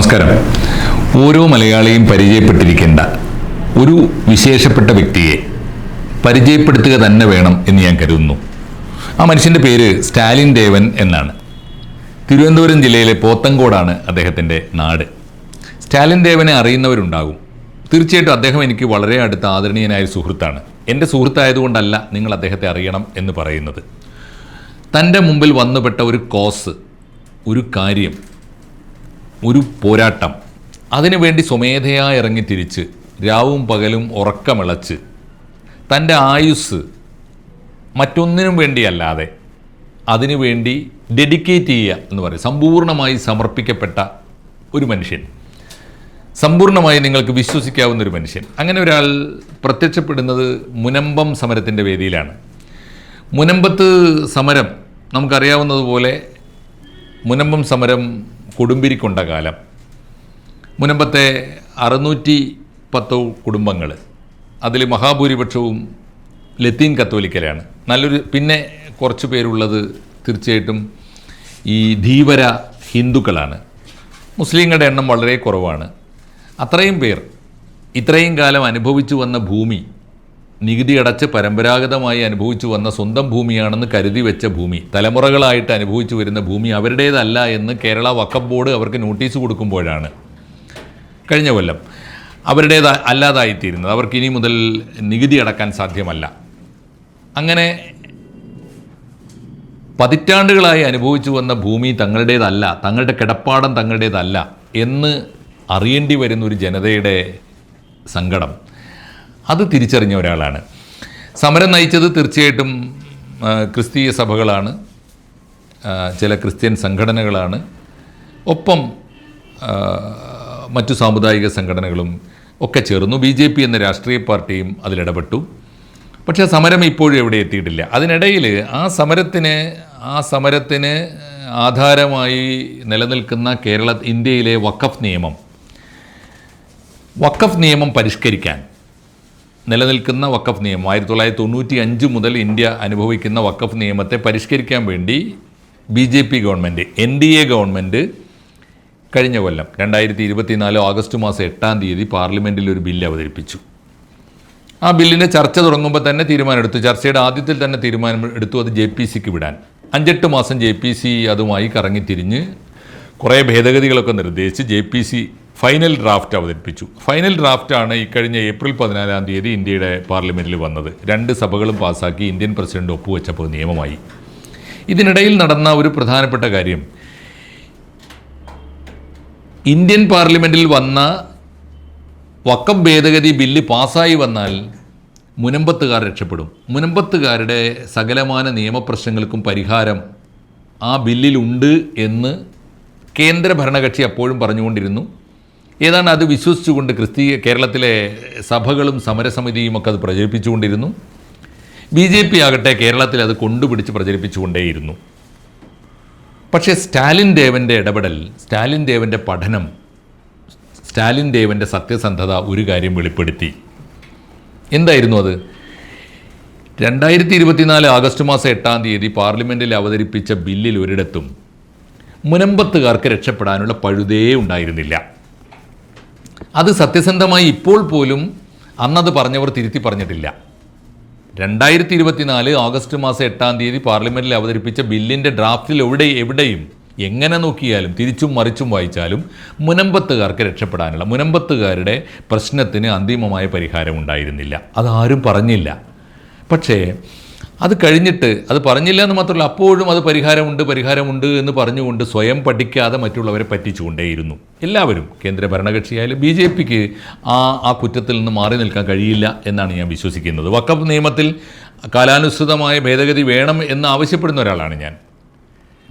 നമസ്കാരം. ഓരോ മലയാളിയും പരിചയപ്പെട്ടിരിക്കേണ്ട ഒരു വിശേഷപ്പെട്ട വ്യക്തിയെ പരിചയപ്പെടുത്തുക തന്നെ വേണം എന്ന് ഞാൻ കരുതുന്നു. ആ മനുഷ്യന്റെ പേര് സ്റ്റാലിൻ ദേവൻ എന്നാണ്. തിരുവനന്തപുരം ജില്ലയിലെ പോത്തങ്കോടാണ് അദ്ദേഹത്തിന്റെ നാട്. സ്റ്റാലിൻ ദേവനെ അറിയുന്നവരുണ്ടാകും. തീർച്ചയായിട്ടും അദ്ദേഹം എനിക്ക് വളരെ അടുത്ത ആദരണീയനായ സുഹൃത്താണ്. എന്റെ സുഹൃത്തായതുകൊണ്ടല്ല നിങ്ങൾ അദ്ദേഹത്തെ അറിയണം എന്ന് പറയുന്നത്. തന്റെ മുമ്പിൽ വന്നുപെട്ട ഒരു കോസ് ഒരു കാര്യം ഒരു പോരാട്ടം. അതിനുവേണ്ടി സ്വമേധയാ ഇറങ്ങി തിരിച്ച് രാവും പകലും ഉറക്കമിളച്ച്. തന്റെ ആയുസ് മറ്റൊന്നിനും വേണ്ടിയല്ലാതെ അതിനുവേണ്ടി ഡെഡിക്കേറ്റ് ചെയ്യുക എന്ന് പറയും. സമ്പൂർണമായി സമർപ്പിക്കപ്പെട്ട ഒരു മനുഷ്യൻ. സമ്പൂർണമായി നിങ്ങൾക്ക് വിശ്വസിക്കാവുന്ന ഒരു മനുഷ്യൻ. അങ്ങനെ ഒരാൾ പ്രത്യക്ഷപ്പെടുന്നത് മുനമ്പം സമരത്തിന്റെ വേദിയിലാണ്. മുനമ്പത്ത് സമരം നമുക്കറിയാവുന്നതുപോലെ മുനമ്പം സമരം കൊടുമ്പിരിക്കൊണ്ട കാലം മുനമ്പത്തെ അറുന്നൂറ്റി പത്ത് കുടുംബങ്ങൾ അതിൽ മഹാഭൂരിപക്ഷവും ലത്തീൻ കത്തോലിക്കലാണ് നല്ലൊരു പിന്നെ കുറച്ച് പേരുള്ളത് തീർച്ചയായിട്ടും ഈ ധീവര ഹിന്ദുക്കളാണ്. മുസ്ലിങ്ങളുടെ എണ്ണം വളരെ കുറവാണ്. അത്രയും പേർ ഇത്രയും കാലം അനുഭവിച്ചു വന്ന ഭൂമി നികുതി അടച്ച് പരമ്പരാഗതമായി അനുഭവിച്ചു വന്ന സ്വന്തം ഭൂമിയാണെന്ന് കരുതി വെച്ച ഭൂമി. തലമുറകളായിട്ട് അനുഭവിച്ചു വരുന്ന ഭൂമി അവരുടേതല്ല എന്ന് കേരള വക്കം ബോർഡ് അവർക്ക് നോട്ടീസ് കൊടുക്കുമ്പോഴാണ്. കഴിഞ്ഞ കൊല്ലം. അവരുടേത് അല്ലാതായിത്തീരുന്നത്. അവർക്ക് ഇനി മുതൽ നികുതി അടക്കാൻ സാധ്യമല്ല. അങ്ങനെ പതിറ്റാണ്ടുകളായി അനുഭവിച്ചു വന്ന ഭൂമി തങ്ങളുടേതല്ല തങ്ങളുടെ കിടപ്പാടം തങ്ങളുടേതല്ല എന്ന് അറിയേണ്ടി വരുന്ന ഒരു ജനതയുടെ സങ്കടം. അത് തിരിച്ചറിഞ്ഞ ഒരാളാണ്. സമരം നയിച്ചത് തീർച്ചയായിട്ടും ക്രിസ്തീയ സഭകളാണ് ചില ക്രിസ്ത്യൻ സംഘടനകളാണ്. ഒപ്പം മറ്റു സാമുദായിക സംഘടനകളും ഒക്കെ ചേർന്നു. ബി ജെ പി എന്ന രാഷ്ട്രീയ പാർട്ടിയും അതിലിടപെട്ടു. പക്ഷേ സമരം ഇപ്പോഴും എവിടെ എത്തിയിട്ടില്ല. അതിനിടയിൽ ആ സമരത്തിന് ആ സമരത്തിന് ആധാരമായി നിലനിൽക്കുന്ന കേരള ഇന്ത്യയിലെ വഖഫ് നിയമം വഖഫ് നിയമം പരിഷ്കരിക്കാൻ നിലനിൽക്കുന്ന വക്കഫ് നിയമം. ആയിരത്തി തൊള്ളായിരത്തി തൊണ്ണൂറ്റി അഞ്ച് മുതൽ ഇന്ത്യ അനുഭവിക്കുന്ന വക്കഫ് നിയമത്തെ പരിഷ്കരിക്കാൻ വേണ്ടി B J P government N D A government കഴിഞ്ഞ കൊല്ലം രണ്ടായിരത്തി ഇരുപത്തിനാല് ഓഗസ്റ്റ് മാസം എട്ടാം തീയതി പാർലമെന്റിൽ ഒരു ബില്ല് അവതരിപ്പിച്ചു. ആ ബില്ലിന്റെ ചർച്ച തുടങ്ങുമ്പോൾ തന്നെ തീരുമാനമെടുത്തു. ചർച്ചയുടെ ആദ്യത്തിൽ തന്നെ തീരുമാനം എടുത്തു അത് ജെ പി സിക്ക് വിടാൻ. അഞ്ചെട്ട് മാസം ജെ പി സി അതുമായി കറങ്ങിത്തിരിഞ്ഞ് കുറേ ഭേദഗതികളൊക്കെ നിർദ്ദേശിച്ച് J P C final draft അവതരിപ്പിച്ചു. ഫൈനൽ ഡ്രാഫ്റ്റാണ് ഇക്കഴിഞ്ഞ ഏപ്രിൽ പതിനാലാം തീയതി ഇന്ത്യയുടെ പാർലമെന്റിൽ വന്നത്. രണ്ട് സഭകളും പാസാക്കി ഇന്ത്യൻ പ്രസിഡന്റ് ഒപ്പുവെച്ചപ്പോൾ നിയമമായി. ഇതിനിടയിൽ നടന്ന ഒരു പ്രധാനപ്പെട്ട കാര്യം ഇന്ത്യൻ പാർലമെന്റിൽ വന്ന വക്കം ഭേദഗതി ബില്ല് പാസ്സായി വന്നാൽ മുനമ്പത്തുകാർ രക്ഷപ്പെടും. മുനമ്പത്തുകാരുടെ സകലമാന നിയമപ്രശ്നങ്ങൾക്കും പരിഹാരം ആ ബില്ലിലുണ്ട് എന്ന് കേന്ദ്ര ഭരണകക്ഷി അപ്പോഴും പറഞ്ഞുകൊണ്ടിരുന്നു. ഏതാണ്ട് അത് വിശ്വസിച്ചുകൊണ്ട് ക്രിസ്തീയ കേരളത്തിലെ സഭകളും സമരസമിതിയും ഒക്കെ അത് പ്രചരിപ്പിച്ചുകൊണ്ടിരുന്നു? ബി ജെ പി ആകട്ടെ കേരളത്തിൽ അത് കൊണ്ടുപിടിച്ച് പ്രചരിപ്പിച്ചുകൊണ്ടേയിരുന്നു. പക്ഷേ സ്റ്റാലിൻ ദേവന്റെ ഇടപെടൽ സ്റ്റാലിൻ ദേവന്റെ പഠനം സ്റ്റാലിൻ ദേവന്റെ സത്യസന്ധത ഒരു കാര്യം വെളിപ്പെടുത്തി. എന്തായിരുന്നു അത്? രണ്ടായിരത്തി ഇരുപത്തിനാല് ആഗസ്റ്റ് മാസം എട്ടാം തീയതി പാർലമെന്റിൽ അവതരിപ്പിച്ച ബില്ലിൽ ഒരിടത്തും മുനമ്പത്തുകാർക്ക് രക്ഷപ്പെടാനുള്ള പഴുതേ ഉണ്ടായിരുന്നില്ല. അത് സത്യസന്ധമായി ഇപ്പോൾ പോലും അന്നത് പറഞ്ഞവർ തിരുത്തി പറഞ്ഞിട്ടില്ല. രണ്ടായിരത്തി ഇരുപത്തിനാല് ഓഗസ്റ്റ് മാസം എട്ടാം തീയതി പാർലമെന്റിൽ അവതരിപ്പിച്ച ബില്ലിന്റെ ഡ്രാഫ്റ്റിൽ എവിടെ എവിടെയും എങ്ങനെ നോക്കിയാലും തിരിച്ചും മറിച്ചും വായിച്ചാലും മുനമ്പത്തുകാർക്ക് രക്ഷപ്പെടാനുള്ള മുനമ്പത്തുകാരുടെ പ്രശ്നത്തിന് അന്തിമമായ പരിഹാരം ഉണ്ടായിരുന്നില്ല. അതാരും പറഞ്ഞില്ല. പക്ഷേ അത് കഴിഞ്ഞിട്ട് അത് പറഞ്ഞില്ല എന്ന് മാത്രമല്ല അപ്പോഴും അത് പരിഹാരമുണ്ട് പരിഹാരമുണ്ട് എന്ന് പറഞ്ഞുകൊണ്ട് സ്വയം പഠിക്കാതെ മറ്റുള്ളവരെ പറ്റിച്ചുകൊണ്ടേയിരുന്നു. എല്ലാവരും കേന്ദ്ര ഭരണകക്ഷിയായാലും ബി ജെ പിക്ക് ആ ആ കുറ്റത്തിൽ നിന്ന് മാറി നിൽക്കാൻ കഴിയില്ല എന്നാണ് ഞാൻ വിശ്വസിക്കുന്നത്. വക്കഫ് നിയമത്തിൽ കാലാനുസൃതമായ ഭേദഗതി വേണം എന്ന് ആവശ്യപ്പെടുന്ന ഒരാളാണ് ഞാൻ.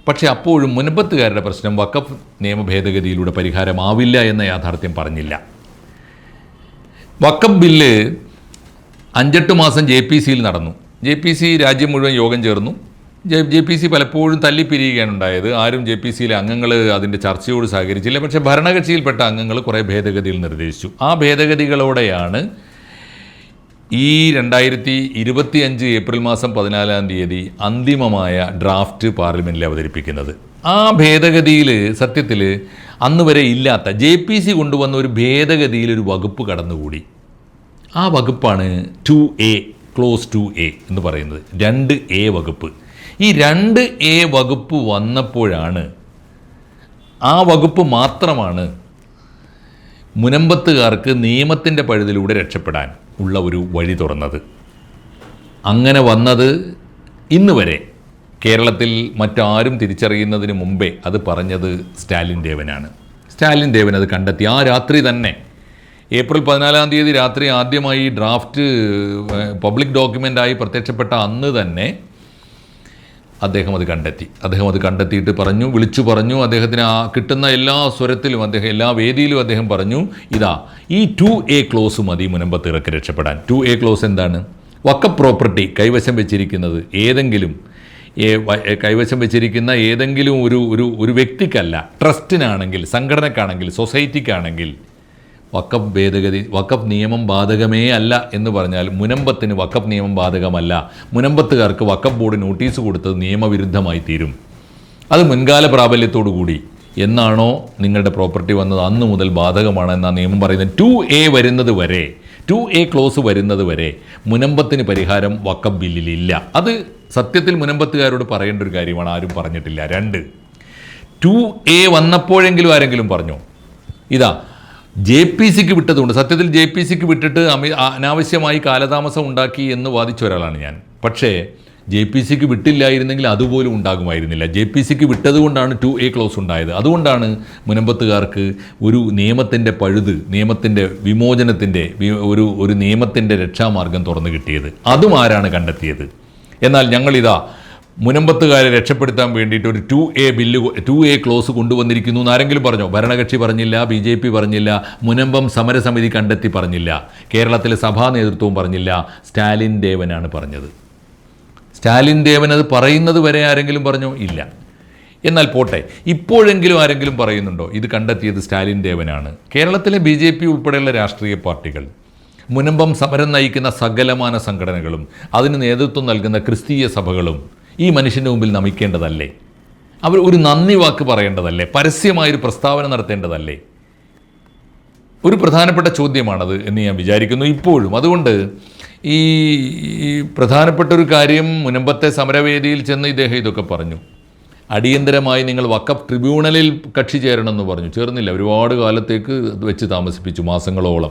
പക്ഷേ അപ്പോഴും മുൻപത്തുകാരുടെ പ്രശ്നം വക്കഫ് നിയമ ഭേദഗതിയിലൂടെ പരിഹാരമാവില്ല എന്ന യാഥാർത്ഥ്യം പറഞ്ഞില്ല. വക്കഫ് ബില്ല് അഞ്ചെട്ട് മാസം ജെ പി സിയിൽ നടന്നു. ജെ പി സി രാജ്യം മുഴുവൻ യോഗം ചേർന്നു. ജെ ജെ പി സി പലപ്പോഴും തല്ലിപ്പിരിയുകയാണ് ഉണ്ടായത്. ആരും ജെ പി സിയിലെ അംഗങ്ങൾ അതിന്റെ ചർച്ചയോട് സഹകരിച്ചില്ല. പക്ഷേ ഭരണകക്ഷിയിൽപ്പെട്ട അംഗങ്ങൾ കുറേ ഭേദഗതികൾ നിർദ്ദേശിച്ചു. ആ ഭേദഗതികളോടെയാണ് ഈ രണ്ടായിരത്തി ഇരുപത്തി അഞ്ച് ഏപ്രിൽ മാസം പതിനാലാം തീയതി അന്തിമമായ ഡ്രാഫ്റ്റ് പാർലമെന്റിൽ അവതരിപ്പിക്കുന്നത്. ആ ഭേദഗതിയിൽ സത്യത്തിൽ അന്ന് വരെ ഇല്ലാത്ത ജെ പി സി കൊണ്ടുവന്ന ഒരു ഭേദഗതിയിൽ ഒരു വകുപ്പ് കടന്നുകൂടി. ആ വകുപ്പാണ് two A. Clause two A എന്ന് പറയുന്നത്. രണ്ട് എ വകുപ്പ്. ഈ രണ്ട് എ വകുപ്പ് വന്നപ്പോഴാണ് ആ വകുപ്പ് മാത്രമാണ് മുനമ്പത്തുകാർക്ക് നിയമത്തിന്റെ പഴുതിലൂടെ രക്ഷപ്പെടാൻ ഉള്ള ഒരു വഴി തുറന്നത്. അങ്ങനെ വന്നത് ഇന്ന് വരെ. കേരളത്തിൽ മറ്റാരും തിരിച്ചറിയുന്നതിന് മുമ്പേ അത് പറഞ്ഞത് സ്റ്റാലിൻ ദേവനാണ്. സ്റ്റാലിൻ ദേവൻ അത് കണ്ടെത്തി. ആ രാത്രി തന്നെ ഏപ്രിൽ പതിനാലാം തീയതി രാത്രി ആദ്യമായി ഡ്രാഫ്റ്റ് പബ്ലിക് ഡോക്യുമെന്റായി പ്രത്യക്ഷപ്പെട്ട അന്ന് തന്നെ അദ്ദേഹം അത് കണ്ടെത്തി. അദ്ദേഹം അത് കണ്ടെത്തിയിട്ട് പറഞ്ഞു വിളിച്ചു പറഞ്ഞു. അദ്ദേഹത്തിന് ആ കിട്ടുന്ന എല്ലാ സ്വരത്തിലും അദ്ദേഹം എല്ലാ വേദിയിലും അദ്ദേഹം പറഞ്ഞു ഇതാ ഈ ടു എ ക്ലോസ് മതി മുനമ്പത്തിറക്ക് രക്ഷപ്പെടാൻ. ടു എ ക്ലോസ് എന്താണ്? വക്ക പ്രോപ്പർട്ടി കൈവശം വെച്ചിരിക്കുന്നത് ഏതെങ്കിലും കൈവശം വെച്ചിരിക്കുന്ന ഏതെങ്കിലും ഒരു ഒരു ഒരു വ്യക്തിക്കല്ല. ട്രസ്റ്റിനാണെങ്കിൽ സംഘടനക്കാണെങ്കിൽ സൊസൈറ്റിക്കാണെങ്കിൽ വക്കഫ് ഭേദഗതി വക്കഫ് നിയമം ബാധകമേ അല്ല എന്ന് പറഞ്ഞാൽ മുനമ്പത്തിന് വക്കഫ് നിയമം ബാധകമല്ല. മുനമ്പത്തുകാർക്ക് വക്കഫ് ബോർഡ് നോട്ടീസ് കൊടുത്തത് നിയമവിരുദ്ധമായി തീരും. അത് മുൻകാല പ്രാബല്യത്തോടു കൂടി. എന്നാണോ നിങ്ങളുടെ പ്രോപ്പർട്ടി വന്നത്? അന്ന് മുതൽ ബാധകമാണ് എന്നാ നിയമം പറയുന്നത്. ടു എ വരുന്നത് വരെ ടു എ ക്ലോസ് വരുന്നത് വരെ മുനമ്പത്തിന് പരിഹാരം വക്കഫ് ബില്ലിലില്ല അത് സത്യത്തിൽ മുനമ്പത്തുകാരോട് പറയേണ്ട ഒരു കാര്യമാണ്. ആരും പറഞ്ഞിട്ടില്ല. രണ്ട് ടു എ വന്നപ്പോഴെങ്കിലും ആരെങ്കിലും പറഞ്ഞു? ഇതാ ജെ പി സിക്ക് വിട്ടതുകൊണ്ട് സത്യത്തിൽ ജെ പി സിക്ക് വിട്ടിട്ട് അമി അനാവശ്യമായി കാലതാമസം ഉണ്ടാക്കി എന്ന് വാദിച്ച ഒരാളാണ് ഞാൻ. പക്ഷേ ജെ പി സിക്ക് വിട്ടില്ലായിരുന്നെങ്കിൽ അതുപോലും ഉണ്ടാകുമായിരുന്നില്ല. ജെ പി സിക്ക് വിട്ടതുകൊണ്ടാണ് ടു എ ക്ലോസ് ഉണ്ടായത്. അതുകൊണ്ടാണ് മുനമ്പത്തുകാർക്ക് ഒരു നിയമത്തിന്റെ പഴുത് നിയമത്തിന്റെ വിമോചനത്തിന്റെ ഒരു ഒരു നിയമത്തിന്റെ രക്ഷാമാർഗം തുറന്നു കിട്ടിയത്. അതും ആരാണ് കണ്ടെത്തിയത്? എന്നാൽ ഞങ്ങളിതാ മുനമ്പത്തുകാരെ രക്ഷപ്പെടുത്താൻ വേണ്ടിയിട്ട് ഒരു two A bill two A clause കൊണ്ടുവന്നിരിക്കുന്നു എന്നാരെങ്കിലും പറഞ്ഞോ? ഭരണകക്ഷി പറഞ്ഞില്ല ബി ജെ പി പറഞ്ഞില്ല മുനമ്പം സമരസമിതി കണ്ടെത്തി പറഞ്ഞില്ല കേരളത്തിലെ സഭാ നേതൃത്വവും പറഞ്ഞില്ല സ്റ്റാലിൻ ദേവനാണ് പറഞ്ഞത്. സ്റ്റാലിൻ ദേവൻ അത് പറയുന്നത് വരെ ആരെങ്കിലും പറഞ്ഞോ? ഇല്ല. എന്നാൽ പോട്ടെ ഇപ്പോഴെങ്കിലും ആരെങ്കിലും പറയുന്നുണ്ടോ? ഇത് കണ്ടെത്തിയത് സ്റ്റാലിൻ ദേവനാണ്. കേരളത്തിലെ ബി ജെ പി ഉൾപ്പെടെയുള്ള രാഷ്ട്രീയ പാർട്ടികൾ മുനമ്പം സമരം നയിക്കുന്ന സകലമാന സംഘടനകളും അതിന് നേതൃത്വം നൽകുന്ന ക്രിസ്തീയ സഭകളും ഈ മനുഷ്യന്റെ മുമ്പിൽ നമിക്കേണ്ടതല്ലേ? അവർ ഒരു നന്ദി വാക്ക് പറയേണ്ടതല്ലേ? പരസ്യമായൊരു പ്രസ്താവന നടത്തേണ്ടതല്ലേ? ഒരു പ്രധാനപ്പെട്ട ചോദ്യമാണത് എന്ന് ഞാൻ വിചാരിക്കുന്നു ഇപ്പോഴും. അതുകൊണ്ട് ഈ പ്രധാനപ്പെട്ട ഒരു കാര്യം മുനമ്പത്തെ സമരവേദിയിൽ ചെന്ന് ഇദ്ദേഹം ഇതൊക്കെ പറഞ്ഞു. അടിയന്തരമായി നിങ്ങൾ വക്കഫ് ട്രിബ്യൂണലിൽ കക്ഷി ചേരണമെന്ന് പറഞ്ഞു. ചേർന്നില്ല. ഒരുപാട് കാലത്തേക്ക് വെച്ച് താമസിപ്പിച്ചു മാസങ്ങളോളം.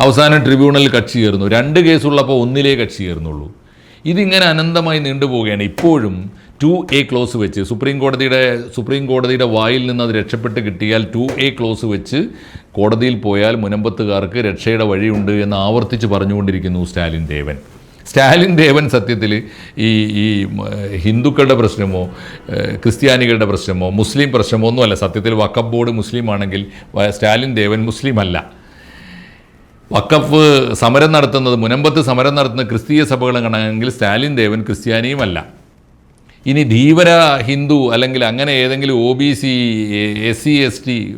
അവസാനം ട്രിബ്യൂണലിൽ കക്ഷി ചേർന്നു. രണ്ട് കേസുള്ളപ്പോൾ ഒന്നിലേ കക്ഷി ചേർന്നുള്ളൂ. ഇതിങ്ങനെ അനന്തമായി നീണ്ടുപോവുകയാണ് ഇപ്പോഴും ടു എ ക്ലോസ് വെച്ച് സുപ്രീം കോടതിയുടെ സുപ്രീം കോടതിയുടെ വായിൽ നിന്ന് അത് രക്ഷപ്പെട്ട് കിട്ടിയാൽ ടു എ ക്ലോസ് വെച്ച് കോടതിയിൽ പോയാൽ മുനമ്പത്തുകാർക്ക് രക്ഷയുടെ വഴിയുണ്ട് എന്ന് ആവർത്തിച്ച് പറഞ്ഞുകൊണ്ടിരിക്കുന്നു സ്റ്റാലിൻ ദേവൻ. സ്റ്റാലിൻ ദേവൻ സത്യത്തിൽ ഈ ഈ ഹിന്ദുക്കളുടെ പ്രശ്നമോ ക്രിസ്ത്യാനികളുടെ പ്രശ്നമോ മുസ്ലിം പ്രശ്നമോ ഒന്നുമല്ല. സത്യത്തിൽ വക്കബ് ബോർഡ് മുസ്ലിം ആണെങ്കിൽ സ്റ്റാലിൻ ദേവൻ മുസ്ലിം അല്ല വക്കഫ് സമരം നടത്തുന്നത് മുനമ്പത്ത് സമരം നടത്തുന്ന ക്രിസ്തീയ സഭകളാണെങ്കിൽ സ്റ്റാലിൻ ദേവൻ ക്രിസ്ത്യാനിയുമല്ല. ഇനി ധീവര ഹിന്ദു അല്ലെങ്കിൽ അങ്ങനെ ഏതെങ്കിലും O B C S C S T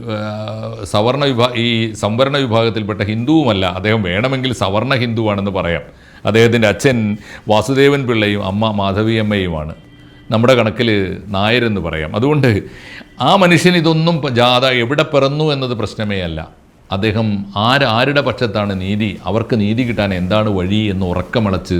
സവർണ വിഭാ ഈ സംവരണ വിഭാഗത്തിൽപ്പെട്ട ഹിന്ദുവുമല്ല. അദ്ദേഹം വേണമെങ്കിൽ സവർണ ഹിന്ദുവാണെന്ന് പറയാം. അദ്ദേഹത്തിന്റെ അച്ഛൻ വാസുദേവൻ പിള്ളയും അമ്മ മാധവിയമ്മയുമാണ്. നമ്മുടെ കണക്കിൽ നായരെന്ന് പറയാം. അതുകൊണ്ട് ആ മനുഷ്യൻ ഇതൊന്നും ജാഥ എവിടെ പിറന്നു എന്നത് പ്രശ്നമേ അല്ല. അദ്ദേഹം ആരാരുടെ പക്ഷത്താണ് നീതി? അവർക്ക് നീതി കിട്ടാൻ എന്താണ് വഴി എന്ന് ഉറക്കമളച്ച്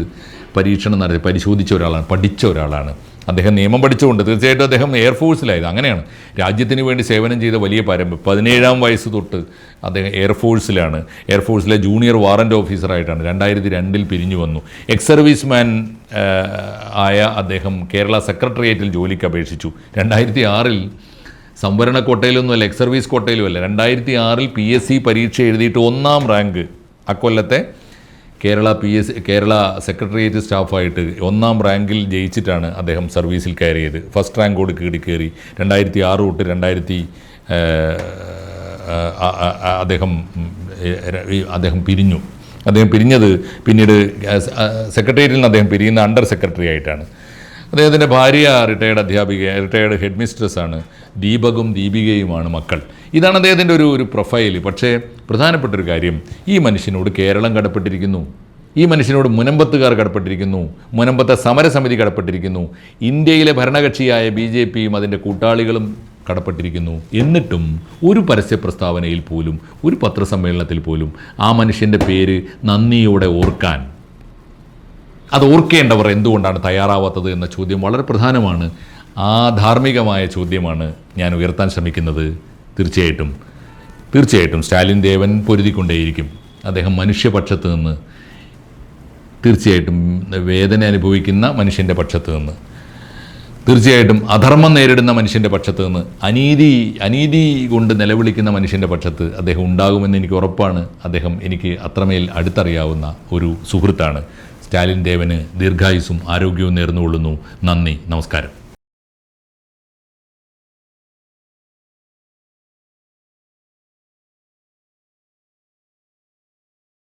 പരീക്ഷണം നടത്തി പരിശോധിച്ച ഒരാളാണ് പഠിച്ച ഒരാളാണ്. അദ്ദേഹം നിയമം പഠിച്ചുകൊണ്ട് തീർച്ചയായിട്ടും അദ്ദേഹം എയർഫോഴ്സിലായത് അങ്ങനെയാണ്. രാജ്യത്തിന് വേണ്ടി സേവനം ചെയ്ത വലിയ പാരമ്പര്യം പതിനേഴാം വയസ്സ് തൊട്ട് അദ്ദേഹം എയർഫോഴ്സിലാണ് എയർഫോഴ്സിലെ ജൂനിയർ വാറന്റ് ഓഫീസറായിട്ടാണ് രണ്ടായിരത്തി രണ്ടിൽ പിരിഞ്ഞു വന്നു. എക്സ് സർവീസ് മാൻ ആയ അദ്ദേഹം കേരള സെക്രട്ടേറിയറ്റിൽ ജോലിക്ക് അപേക്ഷിച്ചു. രണ്ടായിരത്തി ആറിൽ സംവരണ കോട്ടയിലൊന്നുമല്ല എക്സ് സർവീസ് കോട്ടയിലും അല്ല രണ്ടായിരത്തി ആറിൽ പി എസ് സി പരീക്ഷ എഴുതിയിട്ട് ഒന്നാം rank അക്കൊല്ലത്തെ Kerala P S Kerala secretariat സ്റ്റാഫായിട്ട് ഒന്നാം റാങ്കിൽ ജയിച്ചിട്ടാണ് അദ്ദേഹം സർവീസിൽ കയറിയത്. ഫസ്റ്റ് റാങ്കോട് കീടി കയറി. രണ്ടായിരത്തി ആറ് തൊട്ട് രണ്ടായിരത്തി അദ്ദേഹം അദ്ദേഹം പിരിഞ്ഞു. അദ്ദേഹം പിരിഞ്ഞത് പിന്നീട് സെക്രട്ടേറിയറ്റിൽ നിന്ന് അദ്ദേഹം പിരിയുന്ന അണ്ടർ സെക്രട്ടറി ആയിട്ടാണ്. അദ്ദേഹത്തിന്റെ ഭാര്യ റിട്ടയർഡ് അധ്യാപിക റിട്ടയർഡ് ഹെഡ് മിസ്ട്രസ്സാണ് ദീപകും ദീപികയുമാണ് മക്കൾ. ഇതാണ് അദ്ദേഹത്തിന്റെ ഒരു ഒരു പ്രൊഫൈൽ പക്ഷേ പ്രധാനപ്പെട്ട ഒരു കാര്യം ഈ മനുഷ്യനോട് കേരളം കടപ്പെട്ടിരിക്കുന്നു. ഈ മനുഷ്യനോട് മുനമ്പത്തുകാർ കടപ്പെട്ടിരിക്കുന്നു. മുനമ്പത്തെ സമരസമിതി കടപ്പെട്ടിരിക്കുന്നു. ഇന്ത്യയിലെ ഭരണകക്ഷിയായ ബി ജെ പിയും അതിന്റെ കൂട്ടാളികളും കടപ്പെട്ടിരിക്കുന്നു. എന്നിട്ടും ഒരു പരസ്യ പ്രസ്താവനയിൽ പോലും ഒരു പത്രസമ്മേളനത്തിൽ പോലും ആ മനുഷ്യന്റെ പേര് നന്ദിയോടെ ഓർക്കാൻ അത് ഓർക്കേണ്ടവർ എന്തുകൊണ്ടാണ് തയ്യാറാവാത്തത് എന്ന ചോദ്യം വളരെ പ്രധാനമാണ്. ആ ധാർമ്മികമായ ചോദ്യമാണ് ഞാൻ ഉയർത്താൻ ശ്രമിക്കുന്നത്. തീർച്ചയായിട്ടും തീർച്ചയായിട്ടും സ്റ്റാലിൻ ദേവൻ പൊരുതിക്കൊണ്ടേയിരിക്കും. അദ്ദേഹം മനുഷ്യപക്ഷത്ത് നിന്ന് തീർച്ചയായിട്ടും വേദന അനുഭവിക്കുന്ന മനുഷ്യന്റെ പക്ഷത്ത് നിന്ന്. തീർച്ചയായിട്ടും അധർമ്മം നേരിടുന്ന മനുഷ്യന്റെ പക്ഷത്ത് നിന്ന് അനീതി അനീതി കൊണ്ട് നിലവിളിക്കുന്ന മനുഷ്യന്റെ പക്ഷത്ത് അദ്ദേഹം ഉണ്ടാകുമെന്ന് എനിക്ക് ഉറപ്പാണ്. അദ്ദേഹം എനിക്ക് അത്രമേൽ അടുത്തറിയാവുന്ന ഒരു സുഹൃത്താണ്. സ്റ്റാലിൻ ദേവന് ദീർഘായുസും ആരോഗ്യവും നേർന്നുകൊള്ളുന്നു. നന്ദി. നമസ്കാരം.